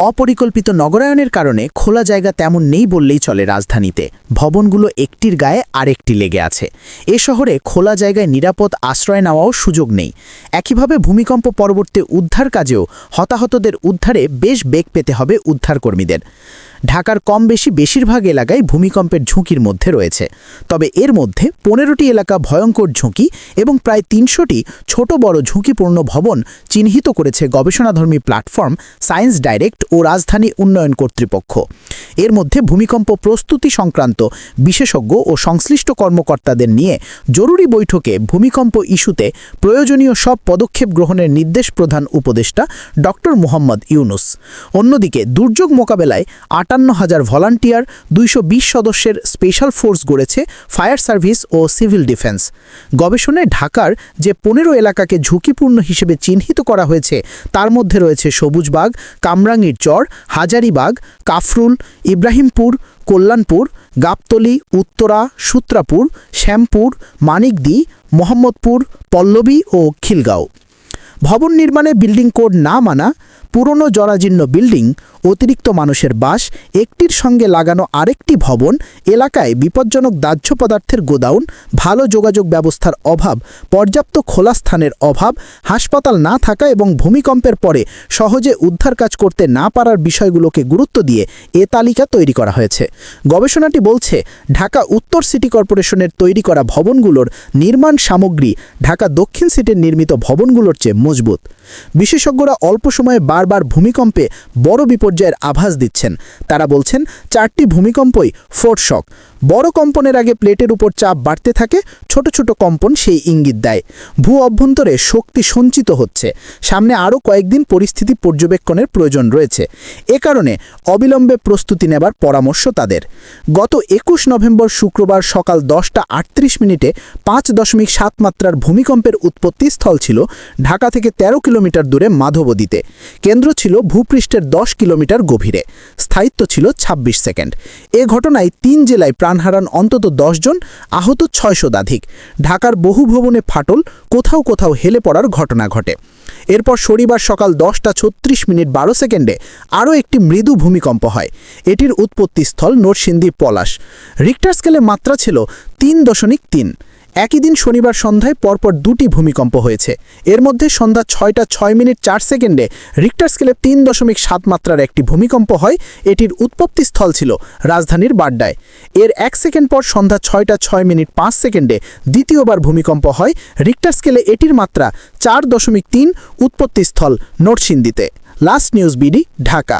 অপরিকল্পিত নগরায়নের কারণে খোলা জায়গা তেমন নেই বললেই চলে রাজধানীতে। ভবনগুলো একটির গায়ে আরেকটি লেগে আছে। এ শহরে খোলা জায়গায় নিরাপদ আশ্রয় নেওয়াও সুযোগ নেই। একইভাবে ভূমিকম্প পরবর্তী উদ্ধার কাজেও হতাহতদের উদ্ধারে বেশ বেগ পেতে হবে উদ্ধারকর্মীদের। ঢাকার কম বেশি বেশিরভাগ এলাকায় ভূমিকম্পের ঝুঁকির মধ্যে রয়েছে। তবে এর মধ্যে পনেরোটি এলাকা ভয়ঙ্কর ঝুঁকি এবং প্রায় তিনশোটি ছোট বড় ঝুঁকিপূর্ণ ভবন চিহ্নিত করেছে গবেষণাধর্মী প্ল্যাটফর্ম সায়েন্স ডাইরেক্ট। ও রাজধানী উন্নয়ন কর্তৃপক্ষ। এর মধ্যে ভূমিকম্প প্রস্তুতি সংক্রান্ত বিশেষজ্ঞ ও সংশ্লিষ্ট কর্মকর্তাদের নিয়ে জরুরি বৈঠকে ভূমিকম্প ইস্যুতে প্রয়োজনীয় সব পদক্ষেপ গ্রহণের নির্দেশ প্রধান উপদেষ্টা ড মোহাম্মদ ইউনুস। অন্যদিকে দুর্যোগ মোকাবেলায় আটান্ন হাজার ভলান্টিয়ার, দুইশো বিশ সদস্যের স্পেশাল ফোর্স গড়েছে ফায়ার সার্ভিস ও সিভিল ডিফেন্স। গবেষণায় ঢাকার যে পনেরো এলাকাকে ঝুঁকিপূর্ণ হিসেবে চিহ্নিত করা হয়েছে, তার মধ্যে রয়েছে সবুজবাগ কামরাঙ্গীর চর হাজারিবাগ কাফরুল ইব্রাহিমপুর কল্যাণপুর গাবতলি উত্তরা সূত্রাপুর শ্যামপুর মানিকদি মোহাম্মদপুর পল্লবী ও খিলগাঁও। ভবন নির্মাণে বিল্ডিং কোড না মানা পুরনো জরাজীর্ণ বিল্ডিং, অতিরিক্ত মানুষের বাস, একটির সঙ্গে লাগানো আরেকটি ভবন, এলাকায় বিপজ্জনক দাহ্য পদার্থের গোদাউন ভালো যোগাযোগ ব্যবস্থার অভাব, পর্যাপ্ত খোলা স্থানের অভাব, হাসপাতাল না থাকা এবং ভূমিকম্পের পরে সহজে উদ্ধার কাজ করতে না পারার বিষয়গুলোকে গুরুত্ব দিয়ে এ তালিকা তৈরি করা হয়েছে। গবেষণাটি বলছে, ঢাকা উত্তর সিটি কর্পোরেশনের তৈরি করা ভবনগুলোর নির্মাণ সামগ্রী ঢাকা দক্ষিণ সিটির নির্মিত ভবনগুলোর চেয়ে মজবুত। বিশেষজ্ঞরা অল্প সময়ে বারবার ভূমিকম্পে বড় বিপর্যয়ের আভাস দিচ্ছেন। তারা বলছেন, চারটি ভূমিকম্পই ফোর্ট শক। বড় কম্পনের আগে প্লেটের উপর চাপ বাড়তে থাকে, ছোট ছোট কম্পন সেই ইঙ্গিত দেয়। ভূ অভ্যন্তরে শক্তি সঞ্চিত হচ্ছে। সামনে আরও কয়েকদিন পরিস্থিতি পর্যবেক্ষণের প্রয়োজন রয়েছে। এ কারণে অবিলম্বে প্রস্তুতি নেবার পরামর্শ তাদের। গত একুশ নভেম্বর শুক্রবার সকাল দশটা আটত্রিশ মিনিটে পাঁচ দশমিক সাত মাত্রার ভূমিকম্পের উৎপত্তি স্থল ছিল ঢাকা থেকে ১৩ কিলোমিটার দূরে মাধবদীতে। কেন্দ্র ছিল ভূপৃষ্ঠের দশ কিলোমিটার গভীরে। স্থায়িত্ব ছিল ২৬ সেকেন্ড। এ ঘটনায় তিন জেলায় প্রাণ হারান অন্তত দশজন আহত ছয় শতাধিক ঢাকার বহু ভবনে ফাটল, কোথাও কোথাও হেলে পড়ার ঘটনা ঘটে। এরপর শনিবার সকাল দশটা ছত্রিশ মিনিট বারো সেকেন্ডে আরও একটি মৃদু ভূমিকম্প হয়। এটির উৎপত্তিস্থল নরসিংদী পলাশ। রিক্টার স্কেলে মাত্রা ছিল তিন দশমিক তিন। একই দিন শনিবার সন্ধ্যায় পরপর দুটি ভূমিকম্প হয়েছে। এর মধ্যে সন্ধ্যা ছয়টা ছয় মিনিট চার সেকেন্ডে রিক্টার স্কেলে তিন দশমিক সাত মাত্রার একটি ভূমিকম্প হয়। এটির উৎপত্তিস্থল ছিল রাজধানীর বাড্ডায়। এর এক সেকেন্ড পর সন্ধ্যা ছয়টা ছয় মিনিট পাঁচ সেকেন্ডে দ্বিতীয়বার ভূমিকম্প হয়। রিক্টার স্কেলে এটির মাত্রা চার দশমিক তিন উৎপত্তিস্থল নরসিংদীতে। Last news BD, Dhaka.